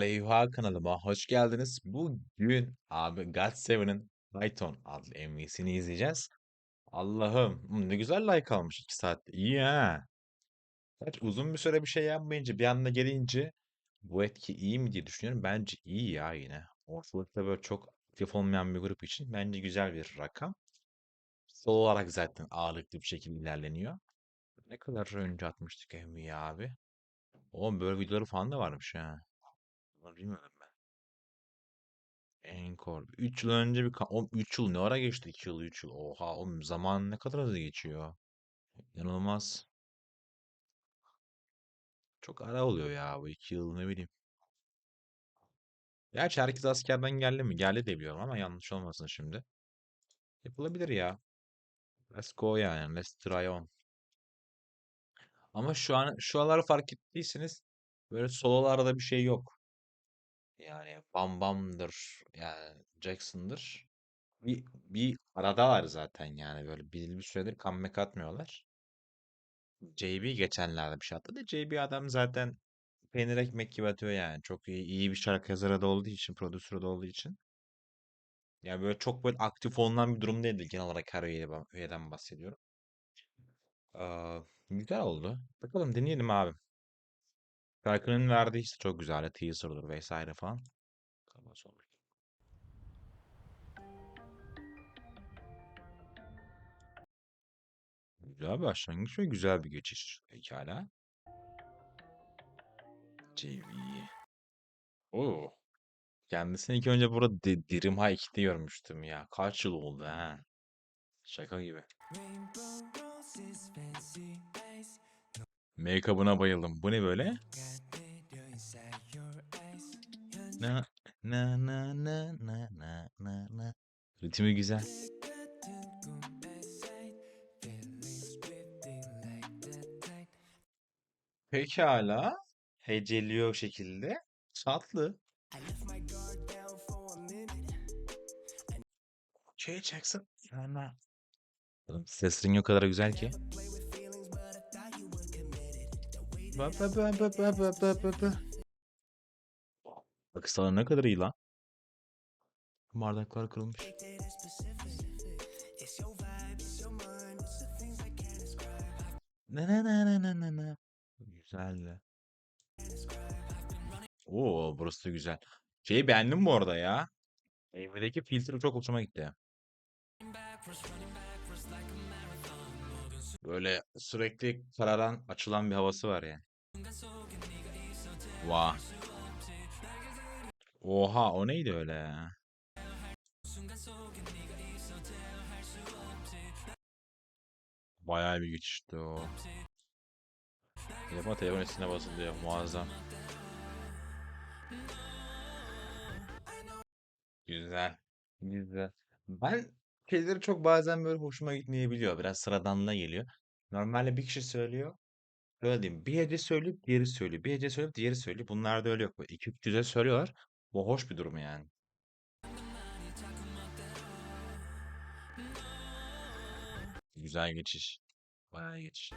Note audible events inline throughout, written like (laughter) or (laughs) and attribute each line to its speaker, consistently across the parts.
Speaker 1: Leyva kanalıma hoş geldiniz. Bugün abi God7'ın Python adlı MV'sini izleyeceğiz. Allah'ım hmm, ne güzel like almış 2 saatte. İyi ha. Uzun bir süre bir şey yapmayınca bir anda gelince bu etki iyi mi diye düşünüyorum. Bence iyi ya yine. Ortalıkta böyle çok aktif olmayan bir grup için bence güzel bir rakam. Sol olarak zaten ağırlıklı bir şekilde ilerleniyor. Ne kadar önce atmıştık MV'yi abi? Oğlum böyle videoları falan da varmış ha. Bunları bilmiyordum ben. Encore. 3 yıl önce bir... ka- Oğlum 3 yıl ne ara geçti? 2 yıl, 3 yıl. Oha oğlum zaman ne kadar hızlı geçiyor. İnanılmaz. Çok ara oluyor ya bu 2 yıl ne bileyim. Gerçi herkes askerden geldi mi? Geldi de biliyorum ama yanlış olmasın şimdi. Yapılabilir ya. Let's go yani. Let's try on. Ama şu an şu anları fark ettiyseniz böyle sololarda bir şey yok. Yani Bam Bam'dır yani Jackson'dır. Bir, bir aradalar zaten yani böyle belirli bir süredir comeback atmıyorlar. JB geçenlerde bir şey attı da JB adam zaten peynir ekmek gibi atıyor yani. Çok iyi, iyi bir şarkı yazarı da olduğu için, prodüsörü de olduğu için. Yani böyle çok böyle aktif olunan bir durum değildi. Genel olarak her üyeden, bahsediyorum. Aa, güzel oldu. Bakalım dinleyelim abi. Şarkının verdiği his çok güzel. Teaser'dır vesaire falan. Kafa sonra. Güzel bir başlangıç ve güzel bir geçiş. Pekala. JV. Oo. Kendisini ilk önce burada di Dirim Hike'de görmüştüm ya. Kaç yıl oldu ha? Şaka gibi. Make-up'ına bayıldım. Bu ne böyle? Na na na na na na na na. Ritmi güzel. Pekala. Heceliyor şekilde. Tatlı. Şey. Oğlum Ses rengi o kadar güzel ki. Ba ba ba ba ba ba ba ba ba. Bakışları ne kadar iyi lan. Bardaklar kırılmış. Ne ne ne ne ne ne ne. Güzel. Oo burası da güzel. Şeyi beğendim bu arada ya. Evdeki filtre çok hoşuma gitti. Böyle sürekli kararan açılan bir havası var ya. Vah. Oha o neydi öyle ya? Bayağı bir geçişti o. Telefon telefon üstüne basılıyor muazzam. Güzel. Güzel. Ben şeyleri çok bazen böyle hoşuma gitmeyebiliyor. Biraz sıradanına geliyor. Normalde bir kişi söylüyor. Öyle diyeyim. Bir hece söyleyip diğeri söylüyor. Bir hece söyleyip diğeri söylüyor. Bunlarda öyle yok. Böyle iki üç düze söylüyorlar. Bu hoş bir durum yani. Güzel geçiş. Bayağı geçiş.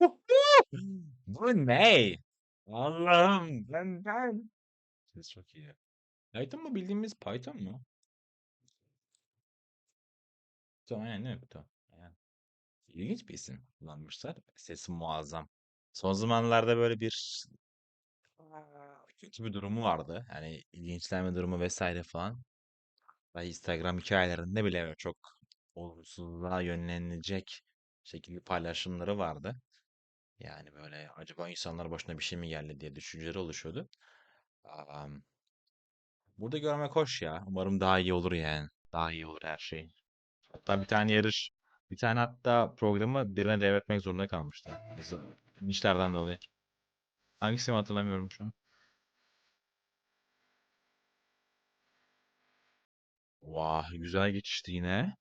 Speaker 1: (laughs) Bu ne? Allah'ım ben ben. Ses çok iyi. Python mu bildiğimiz Python mu? Tamam yani değil mi? Tamam. Yani. İlginç bir isim kullanmışlar. Sesi muazzam. Son zamanlarda böyle bir Aa, kötü bir durumu vardı. Yani linçlenme durumu vesaire falan. Ve Instagram hikayelerinde bile çok olumsuzluğa yönlenilecek şekilde paylaşımları vardı. Yani böyle acaba insanlar başına bir şey mi geldi diye düşünceleri oluşuyordu. Am, burada görmek hoş ya. Umarım daha iyi olur yani. Daha iyi olur her şey. Hatta bir tane yarış, bir tane hatta programı birine devretmek zorunda kalmıştı. İşlerden dolayı. Hangisini hatırlamıyorum şu an. Vah güzel geçişti yine.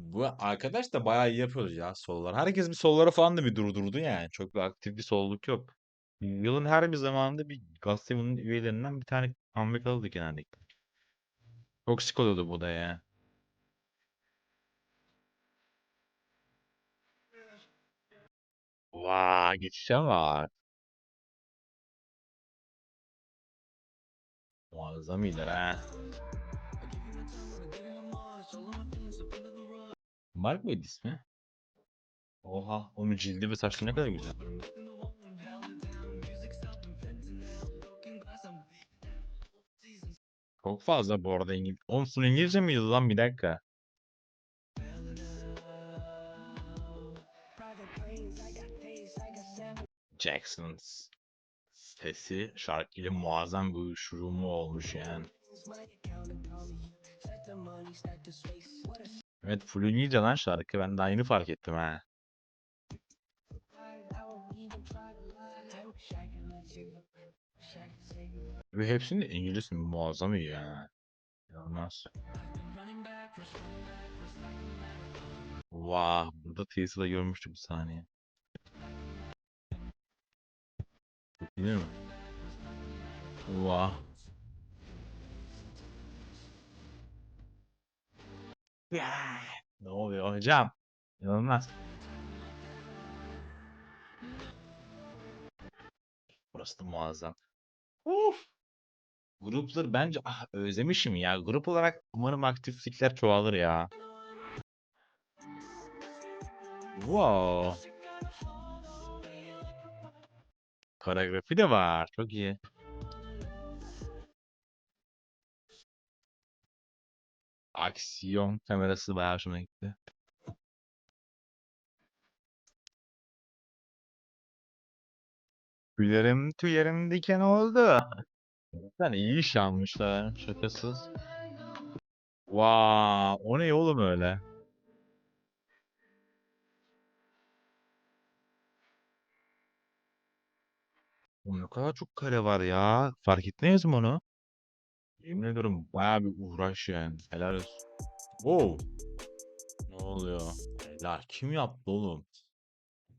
Speaker 1: Bu arkadaş da bayağı iyi yapıyoruz ya sollar. Herkes bir sollara falan da bir durdurdu yani. Çok bir aktif bir solluk yok. Yılın her bir zamanında bir Gastemon'un üyelerinden bir tane Amerikalı genellikle. Çok sık oluyordu bu da ya. Vaa geçişe var. Muazzam iyiler ha. Mark mıydı ismi? Oha, onun cildi ve saçları ne kadar güzel. Çok fazla bu arada İngiliz. Oğlum full İngilizce miydi lan bir dakika. Jackson's sesi şarkıyla muazzam bir uyuşurumu olmuş yani. Evet İngilizce lan şarkı ben daha yeni fark ettim ha. Ve hepsinin de İngiliz muazzam iyi ya. İnanılmaz. Vah burada Teaser'da görmüştük bir saniye. Bilir mi? Vah. Ya, Ne oluyor hocam? İnanılmaz. Burası da muazzam. Uf. Grupları bence ah, özlemişim ya. Grup olarak umarım aktiflikler çoğalır ya. Wow. Koreografi de var. Çok iyi. Aksiyon kamerası bayağı hoşuma gitti. Tüylerim tüylerim diken oldu. Sen iyi iş almışlar. Şakasız. Vaa, o ne oğlum öyle? Oğlum ne kadar çok kare var ya. Fark ettiniz mi onu? Yemin ediyorum bayağı bir uğraş yani. Helal olsun. Wow. Ne oluyor? Helal. Kim yaptı oğlum?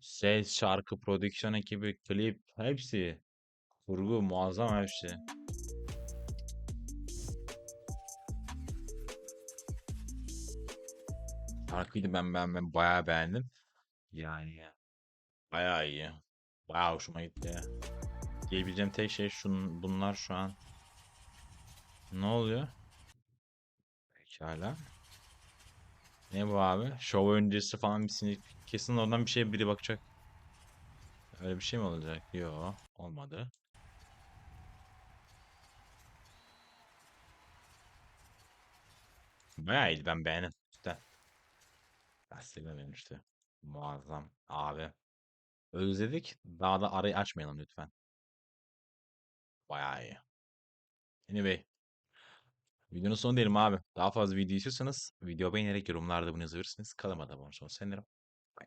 Speaker 1: Ses, şarkı, prodüksiyon ekibi, klip hepsi. Kurgu muazzam hepsi. Şarkıydı ben ben ben bayağı beğendim. Yani ya. Bayağı iyi. Bayağı hoşuma gitti. Diyebileceğim tek şey şun, bunlar şu an. Ne oluyor? Pekala. Ne bu abi? Şov öncesi falan bir sinir. Kesin oradan bir şey biri bakacak. Öyle bir şey mi olacak? Yo, olmadı. Bayağı iyiydi ben beğendim. Ben seviyorum işte. Muazzam abi. Özledik. Daha da arayı açmayalım lütfen. Bayağı iyi. Anyway. Videonun sonu diyelim abi. Daha fazla video istiyorsanız video beğenerek yorumlarda bunu yazabilirsiniz. Kanalıma da abone olmayı unutmayın.